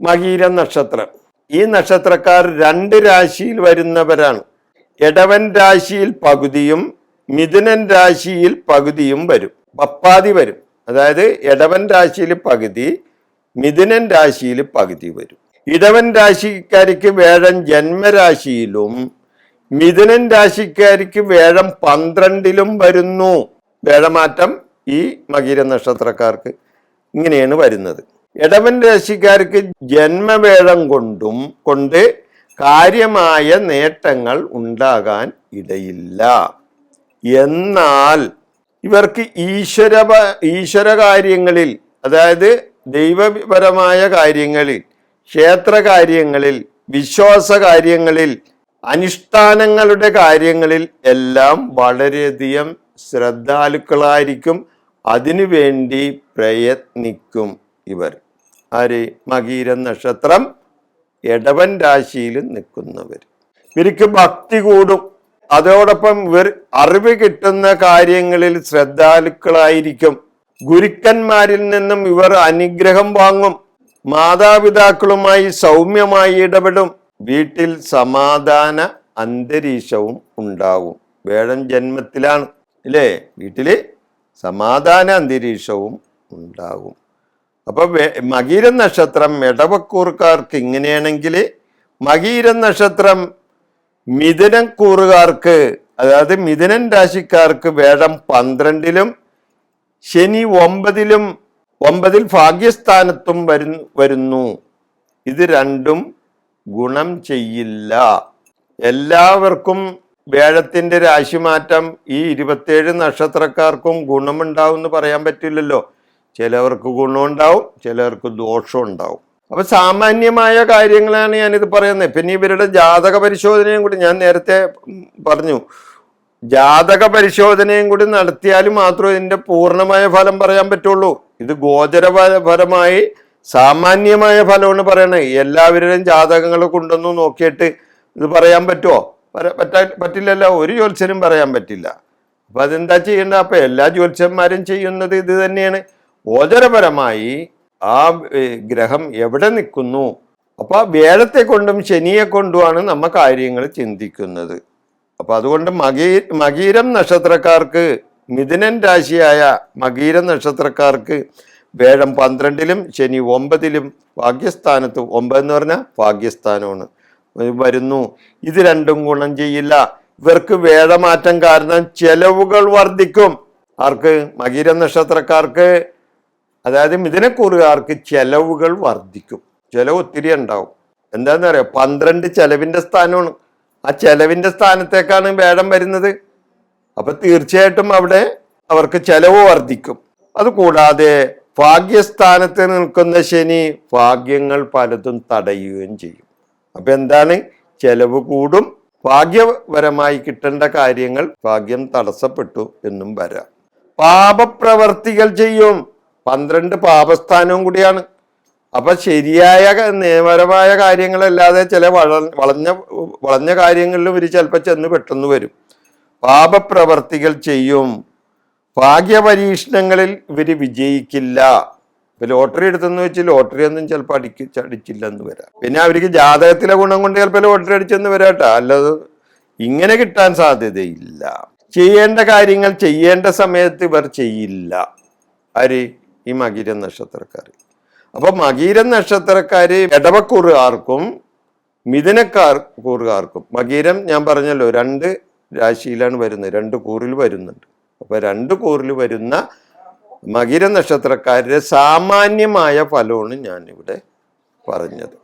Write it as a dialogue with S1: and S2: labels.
S1: മകീര നക്ഷത്രം. ഈ നക്ഷത്രക്കാർ രണ്ട് രാശിയിൽ വരുന്നവരാണ്. എടവൻ രാശിയിൽ പകുതിയും മിഥുനൻ രാശിയിൽ പകുതിയും വരും. പപ്പാതി വരും. അതായത് എടവൻ രാശിയിൽ പകുതി മിഥുനൻ രാശിയിൽ പകുതി വരും. ഇടവൻ രാശിക്കാർക്ക് വേഴം ജന്മരാശിയിലും മിഥുനൻ രാശിക്കാർക്ക് വേഴം പന്ത്രണ്ടിലും വരുന്നു. വേഴമാറ്റം ഈ മകീര നക്ഷത്രക്കാർക്ക് ഇങ്ങനെയാണ് വരുന്നത്. ഇടവൻ രാശിക്കാർക്ക് ജന്മവേഴം കൊണ്ടും കൊണ്ട് കാര്യമായ നേട്ടങ്ങൾ ഉണ്ടാകാൻ ഇടയില്ല. എന്നാൽ ഇവർക്ക് ഈശ്വര ഈശ്വര കാര്യങ്ങളിൽ അതായത് ദൈവപരമായ കാര്യങ്ങളിൽ ക്ഷേത്ര കാര്യങ്ങളിൽ വിശ്വാസ കാര്യങ്ങളിൽ അനുഷ്ഠാനങ്ങളുടെ കാര്യങ്ങളിൽ എല്ലാം വളരെയധികം ശ്രദ്ധാലുക്കളായിരിക്കും. അതിനുവേണ്ടി പ്രയത്നിക്കും ഇവർ. ആര് മകീര നക്ഷത്രം എടവൻ രാശിയിൽ നിൽക്കുന്നവർ. ഇവർക്ക് ഭക്തി കൂടും. അതോടൊപ്പം ഇവർ അറിവ് കിട്ടുന്ന കാര്യങ്ങളിൽ ശ്രദ്ധാലുക്കളായിരിക്കും. ഗുരുക്കന്മാരിൽ നിന്നും ഇവർ അനുഗ്രഹം വാങ്ങും. മാതാപിതാക്കളുമായി സൗമ്യമായി ഇടപെടും. വീട്ടിൽ സമാധാന അന്തരീക്ഷവും ഉണ്ടാവും. വേഴം ജന്മത്തിലാണ് അല്ലേ? വീട്ടിൽ സമാധാന അന്തരീക്ഷവും ഉണ്ടാകും അപ്പൊ വേ- മകീര നക്ഷത്രം ഇടവക്കൂറുകാർക്ക് ഇങ്ങനെയാണെങ്കിൽ മകീര നക്ഷത്രം മിഥുനം കൂറുകാർക്ക് അതായത് മിഥുനൻ രാശിക്കാർക്ക് വേഴം പന്ത്രണ്ടിലും ശനി ഒമ്പതിലും ഒമ്പതിൽ ഭാഗ്യസ്ഥാനത്തും വരുന്നു വരുന്നു. ഇത് രണ്ടും ഗുണം ചെയ്യില്ല. എല്ലാവർക്കും വേഴത്തിന്റെ രാശിമാറ്റം ഈ ഇരുപത്തേഴ് നക്ഷത്രക്കാർക്കും ഗുണമുണ്ടാവും എന്ന് പറയാൻ പറ്റില്ലല്ലോ. ചിലവർക്ക് ഗുണമുണ്ടാവും ചിലവർക്ക് ദോഷം ഉണ്ടാവും അപ്പൊ സാമാന്യമായ കാര്യങ്ങളാണ് ഞാനിത് പറയുന്നത്. പിന്നെ ഇവരുടെ ജാതക പരിശോധനയും കൂടി ഞാൻ നേരത്തെ പറഞ്ഞു. ജാതക പരിശോധനയും കൂടി നടത്തിയാൽ മാത്രമേ ഇതിന്റെ പൂർണമായ ഫലം പറയാൻ പറ്റുള്ളൂ. ഇത് ഗോചരപരമായി സാമാന്യമായ ഫലമാണ് പറയണേ. എല്ലാവരുടെയും ജാതകങ്ങൾ കൊണ്ടൊന്നും നോക്കിയിട്ട് ഇത് പറയാൻ പറ്റുമോ പറ്റാൻ പറ്റില്ലല്ലോ. ഒരു ജ്യോത്സ്യനും പറയാൻ പറ്റില്ല. അപ്പൊ അതെന്താ ചെയ്യേണ്ടത്? അപ്പൊ എല്ലാ ജ്യോത്സ്യന്മാരും ചെയ്യുന്നത് ഇത് തന്നെയാണ്. ഗോചരപരമായി ആ ഗ്രഹം എവിടെ നിൽക്കുന്നു? അപ്പോൾ വേഴത്തെ കൊണ്ടും ശനിയെ കൊണ്ടുമാണ് നമ്മ കാര്യങ്ങൾ ചിന്തിക്കുന്നത്. അപ്പോൾ അതുകൊണ്ട് മകീ മകീരം നക്ഷത്രക്കാർക്ക് മിഥുനൻ രാശിയായ മകീര നക്ഷത്രക്കാർക്ക് വേഴം പന്ത്രണ്ടിലും ശനി ഒമ്പതിലും ഭാഗ്യസ്ഥാനത്ത് ഒമ്പത് എന്ന് പറഞ്ഞാൽ ഭാഗ്യസ്ഥാനമാണ്. വരുന്നു. ഇത് രണ്ടും ഗുണം ചെയ്യില്ല. ഇവർക്ക് വേഴമാറ്റം കാരണം ചെലവുകൾ വർദ്ധിക്കും. ആർക്ക്? മകീര നക്ഷത്രക്കാർക്ക് അതായത് മിഥുനക്കൂറുകാർക്ക് ചെലവുകൾ വർദ്ധിക്കും. ചെലവ് ഒത്തിരി ഉണ്ടാവും. എന്താന്ന് പറയാ പന്ത്രണ്ട് ചെലവിന്റെ സ്ഥാനമാണ്. ആ ചെലവിന്റെ സ്ഥാനത്തേക്കാണ് വേടം വരുന്നത്. അപ്പൊ തീർച്ചയായിട്ടും അവിടെ അവർക്ക് ചെലവ് വർദ്ധിക്കും. അതുകൂടാതെ ഭാഗ്യസ്ഥാനത്ത് നിൽക്കുന്ന ശനി ഭാഗ്യങ്ങൾ പലതും തടയുകയും ചെയ്യും. അപ്പൊ എന്താണ്? ചെലവ് കൂടും. ഭാഗ്യപരമായി കിട്ടേണ്ട കാര്യങ്ങൾ ഭാഗ്യം തടസ്സപ്പെട്ടു എന്നും വരാം. പാപപ്രവർത്തികൾ ചെയ്യും. പന്ത്രണ്ട് പാപസ്ഥാനവും കൂടിയാണ്. അപ്പൊ ശരിയായ നിയമപരമായ കാര്യങ്ങളല്ലാതെ ചില വള വളഞ്ഞ വളഞ്ഞ കാര്യങ്ങളിലും ഇവർ ചിലപ്പോൾ ചെന്ന് പെട്ടെന്ന് വരും. പാപപ്രവർത്തികൾ ചെയ്യും. ഭാഗ്യപരീക്ഷണങ്ങളിൽ ഇവർ വിജയിക്കില്ല. ഇപ്പൊ ലോട്ടറി എടുത്തെന്ന് വെച്ച് ലോട്ടറി ഒന്നും ചിലപ്പോൾ അടിക്ക് അടിച്ചില്ലെന്ന് വരാം. പിന്നെ അവർക്ക് ജാതകത്തിലെ ഗുണം കൊണ്ട് ചിലപ്പോൾ ലോട്ടറി അടിച്ചെന്ന് വരാട്ടോ അല്ലാതെ ഇങ്ങനെ കിട്ടാൻ സാധ്യതയില്ല. ചെയ്യേണ്ട കാര്യങ്ങൾ ചെയ്യേണ്ട സമയത്ത് ഇവർ ചെയ്യില്ല. ആര്? ഈ മകീര നക്ഷത്രക്കാർ അപ്പൊ മകീര നക്ഷത്രക്കാർ ഇടവക്കൂറുകാർക്കും മിഥുനക്കാർ കൂറുകാർക്കും മകീരം ഞാൻ പറഞ്ഞല്ലോ രണ്ട് രാശിയിലാണ് വരുന്നത് രണ്ട് കൂറിൽ വരുന്നുണ്ട്. അപ്പൊ രണ്ട് കൂറിൽ വരുന്ന മകീര നക്ഷത്രക്കാരുടെ സാമാന്യമായ ഫലമാണ് ഞാനിവിടെ പറഞ്ഞത്.